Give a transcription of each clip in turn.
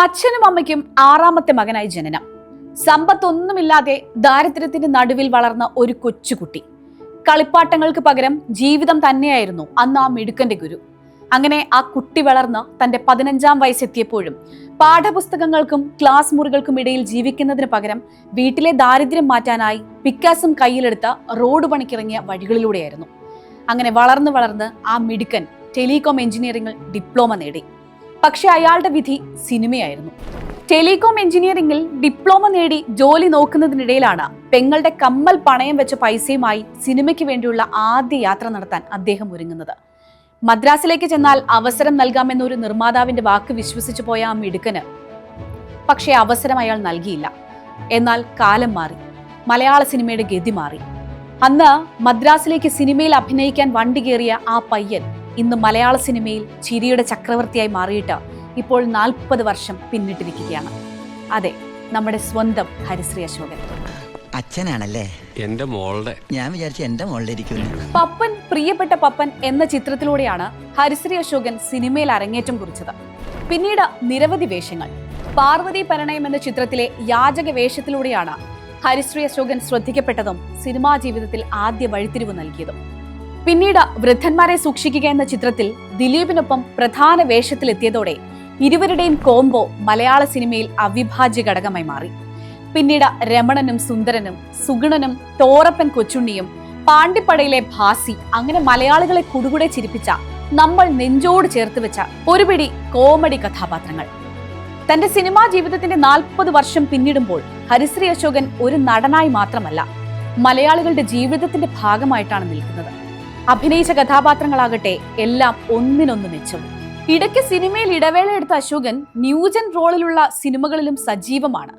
അച്ഛനും അമ്മയ്ക്കും ആറാമത്തെ മകനായി ജനനം. സമ്പത്തൊന്നുമില്ലാതെ ദാരിദ്ര്യത്തിന്റെ നടുവിൽ വളർന്ന ഒരു കൊച്ചുകുട്ടി. കളിപ്പാട്ടങ്ങൾക്ക് പകരം ജീവിതം തന്നെയായിരുന്നു അന്ന് ആ മിടുക്കന്റെ ഗുരു. അങ്ങനെ ആ കുട്ടി വളർന്ന് തന്റെ പതിനഞ്ചാം വയസ്സെത്തിയപ്പോഴും പാഠപുസ്തകങ്ങൾക്കും ക്ലാസ് മുറികൾക്കും ഇടയിൽ ജീവിക്കുന്നതിന് പകരം വീട്ടിലെ ദാരിദ്ര്യം മാറ്റാനായി പിക്കാസും കയ്യിലെടുത്ത റോഡ് പണിക്കിറങ്ങിയ വഴികളിലൂടെയായിരുന്നു. അങ്ങനെ വളർന്ന് വളർന്ന് ആ മിടുക്കൻ ടെലികോം എഞ്ചിനീയറിംഗിൽ ഡിപ്ലോമ നേടി. പക്ഷെ അയാളുടെ വിധി സിനിമയായിരുന്നു. ടെലികോം എഞ്ചിനീയറിംഗിൽ ഡിപ്ലോമ നേടി ജോലി നോക്കുന്നതിനിടയിലാണ് പെങ്ങളുടെ കമ്മൽ പണയം വെച്ച പൈസയുമായി സിനിമയ്ക്ക് വേണ്ടിയുള്ള ആദ്യ യാത്ര നടത്താൻ അദ്ദേഹം ഒരുങ്ങുന്നത്. മദ്രാസിലേക്ക് ചെന്നാൽ അവസരം നൽകാമെന്നൊരു നിർമ്മാതാവിന്റെ വാക്ക് വിശ്വസിച്ചു പോയ ആ മിടുക്കന് പക്ഷേ അവസരം അയാൾ നൽകിയില്ല. എന്നാൽ കാലം മാറി. മലയാള സിനിമയുടെ ഗതി മാറി. അന്ന് മദ്രാസിലേക്ക് സിനിമയിൽ അഭിനയിക്കാൻ വണ്ടി കയറിയ ആ പയ്യൻ ഇന്ന് മലയാള സിനിമയിൽ ചിരിയുടെ ചക്രവർത്തിയായി മാറിയിട്ട് ഇപ്പോൾ നാൽപ്പത് വർഷം പിന്നിട്ടിരിക്കുകയാണ്. അതെ നമ്മുടെ സ്വന്തം ഹരിശ്രീ അശോകൻ. അച്ഛനാണല്ലേ? എന്റെ മോളുടെ. ഞാൻ വിചാരിച്ചു എന്റെ ഇരിക്കുന്നു. പപ്പൻ പ്രിയപ്പെട്ട പപ്പൻ എന്ന ചിത്രത്തിലൂടെയാണ് ഹരിശ്രീ അശോകൻ സിനിമയിൽ അരങ്ങേറ്റം കുറിച്ചത്. പിന്നീട് നിരവധി വേഷങ്ങൾ. പാർവതി പരണയം എന്ന ചിത്രത്തിലെ യാചക വേഷത്തിലൂടെയാണ് ഹരിശ്രീ അശോകൻ ശ്രദ്ധിക്കപ്പെട്ടതും സിനിമാ ജീവിതത്തിൽ ആദ്യ വഴിത്തിരിവ് നൽകിയതും. പിന്നീട് വൃദ്ധന്മാരെ സൂക്ഷിക്കുക എന്ന ചിത്രത്തിൽ ദിലീപിനൊപ്പം പ്രധാന വേഷത്തിലെത്തിയതോടെ ഇരുവരുടെയും കോംബോ മലയാള സിനിമയിൽ അവിഭാജ്യ ഘടകമായി മാറി. പിന്നീട് രമണനും സുന്ദരനും സുഗുണനും തോറപ്പൻ കൊച്ചുണ്ണിയും പാണ്ടിപ്പടയിലെ ഭാസി അങ്ങനെ മലയാളികളെ കുടുകുടെ ചിരിപ്പിച്ച നമ്മൾ നെഞ്ചോട് ചേർത്ത് വെച്ച ഒരുപിടി കോമഡി കഥാപാത്രങ്ങൾ. തന്റെ സിനിമാ ജീവിതത്തിന്റെ നാൽപ്പത് വർഷം പിന്നിടുമ്പോൾ ഹരിശ്രീ അശോകൻ ഒരു നടനായി മാത്രമല്ല മലയാളികളുടെ ജീവിതത്തിന്റെ ഭാഗമായിട്ടാണ് നിൽക്കുന്നത്. അഭിനയിച്ച കഥാപാത്രങ്ങളാകട്ടെ എല്ലാം ഒന്നിനൊന്ന് മെച്ചം ഇടയ്ക്ക് സിനിമയിൽ ഇടവേള എടുത്ത അശോകൻ ന്യൂജൻ റോളിലുള്ള സിനിമകളിലും സജീവമാണ്.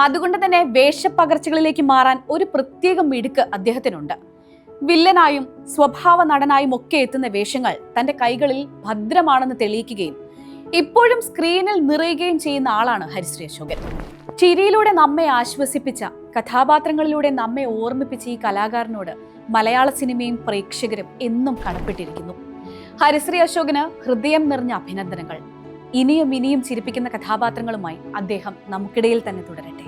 അതുകൊണ്ട് തന്നെ വേഷപ്പകർച്ചകളിലേക്ക് മാറാൻ ഒരു പ്രത്യേക മിടുക്ക് അദ്ദേഹത്തിനുണ്ട്. വില്ലനായും സ്വഭാവ നടനായും ഒക്കെ എത്തുന്ന വേഷങ്ങൾ തന്റെ കൈകളിൽ ഭദ്രമാണെന്ന് തെളിയിക്കുകയും ഇപ്പോഴും സ്ക്രീനിൽ നിറയുകയും ചെയ്യുന്ന ആളാണ് ഹരിശ്രീ അശോകൻ. ചിരിയിലൂടെ നമ്മെ ആശ്വസിപ്പിച്ച കഥാപാത്രങ്ങളിലൂടെ നമ്മെ ഓർമ്മിപ്പിച്ച ഈ കലാകാരനോട് മലയാള സിനിമയും പ്രേക്ഷകരും എന്നും കടപ്പെട്ടിരിക്കുന്നു ഹരിശ്രീ അശോകന് ഹൃദയം നിറഞ്ഞ അഭിനന്ദനങ്ങൾ. ഇനിയും ഇനിയും ചിരിപ്പിക്കുന്ന കഥാപാത്രങ്ങളുമായി അദ്ദേഹം നമുക്കിടയിൽ തന്നെ തുടരട്ടെ.